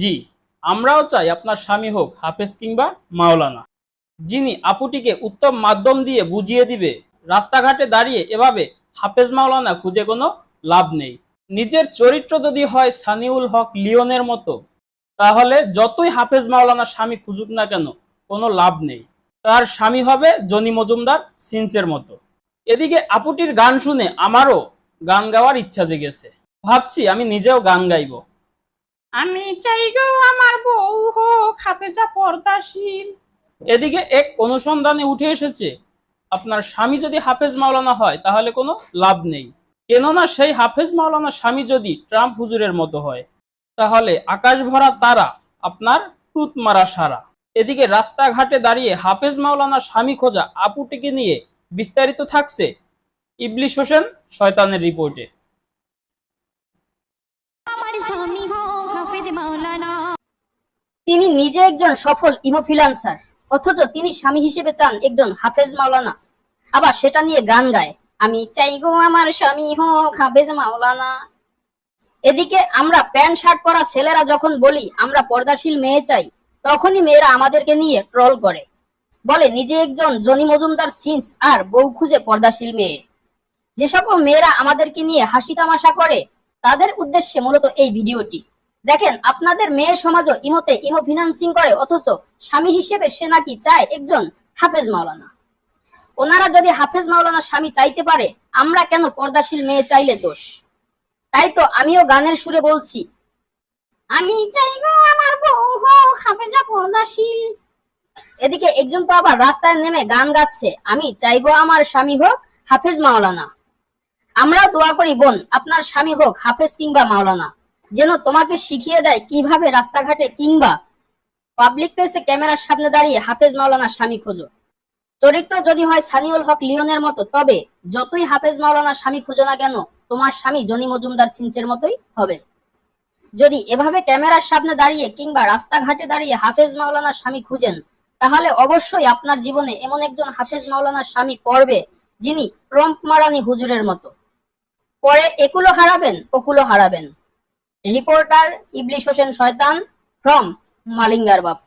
জি, আমরাও চাই আপনার স্বামী হোক, হাফেজ কিংবা মাওলানা। যিনি আপুটিকে উত্তম মাধ্যম দিয়ে বুঝিয়ে দিবে, রাস্তাঘাটে দাঁড়িয়ে এভাবে হাফেজ মাওলানা খুঁজে কোনো লাভ নেই। নিজের চরিত্র যদি হয় সানিউল হক লিওনের মতো, তাহলে যতই হাফেজ মাওলানা স্বামী খুঁজুক না কেন, কোনো লাভ নেই। তার স্বামী হবে জনি মজুমদার সিন্সের মতো। এদিকে আপুটির গান শুনে আমারও গান গাওয়ার ইচ্ছা জেগেছে। ভাবছি আমি নিজেও গান গাইবো। আমি চাই গো আমার বউ হোক হাফেজা পর্দাশীল এদিকে এক অনুসন্ধানে উঠে এসেছে, আপনার স্বামী যদি হাফেজ মাওলানা হয়, তাহলে কোনো লাভ নেই। কেননা সেই হাফেজ মাওলানা স্বামী যদি ট্রাম্প হুজুরের মতো হয়, তাহলে আকাশ ভরা তারা আপনার টুত মারা সারা। এদিকে রাস্তাঘাটে দাঁড়িয়ে হাফেজ মাওলানা স্বামী খোঁজা আপুটিকে নিয়ে বিস্তারিত থাকছে ইবলিশ হোসেন শয়তানের রিপোর্টে। তিনি নিজে একজন সফল ইমোফিলান্সার, অথচ তিনি স্বামী হিসেবে চান একজন হাফেজ মাওলানা। আবার সেটা নিয়ে গান গায়, আমি চাই গো আমার স্বামী হোক হাফেজ মাওলানা। এদিকে আমরা প্যান্ট, শার্ট পরা ছেলেরা যখন বলি, আমরা পর্দাশীল মেয়ে চাই, তখনই মেয়েরা আমাদেরকে নিয়ে ট্রল করে। বলে, নিজে একজন জনি মজুমদার সিন্স আর বউ খুঁজে পর্দাশীল মেয়ে। যে সকল মেয়েরা আমাদেরকে নিয়ে হাসি তামাশা করে, তাদের উদ্দেশ্যে মূলত এই ভিডিওটি। দেখেন আপনাদের মেয়ে সমাজও ইমোতে ইমো ফিনান্সিং করে অথচ স্বামী হিসেবে সে নাকি চায় একজন হাফেজ মাওলানা। ওনারা যদি হাফেজ মাওলানা স্বামী চাইতে পারে আমরা কেন পর্দাশীল মেয়ে চাইলে দোষ? তাই তো আমিও গানের সুরে বলছি। আমি চাই গো আমার বউ হোক হাফেজা পর্দাশীল। এদিকে একজন তো আবার রাস্তায় নেমে গান গাচ্ছে আমি চাই গো আমার স্বামী হোক হাফেজ মাওলানা। আমরা দোয়া করি বোন আপনার স্বামী হোক হাফেজ কিংবা মাওলানা। যেন তোমাকে শিখিয়ে দেয় কীভাবে রাস্তাঘাটে কিংবা পাবলিক প্লেসে ক্যামেরার সামনে দাঁড়িয়ে হাফেজ মাওলানা স্বামী খোঁজো। চরিত্র যদি হয় সানিউল হক লিওনের মতো, তবে যতই হাফেজ মাওলানা স্বামী খুঁজো না কেন, তোমার স্বামী জনি মজুমদার ছিনচের মতোই হবে। যদি এভাবে ক্যামেরার সামনে দাঁড়িয়ে কিংবা রাস্তাঘাটে দাঁড়িয়ে হাফেজ মাওলানার স্বামী খুঁজেন, তাহলে অবশ্যই আপনার জীবনে এমন একজন হাফেজ মাওলানার স্বামী পড়বে যিনি ট্রম্প মারানি হুজুরের মতো। পরে একুলো হারাবেন ওকুলো হারাবেন। রিপোর্টার ইবলিশ হোসেন শয়তান ফ্রম মালিঙ্গার বাপ।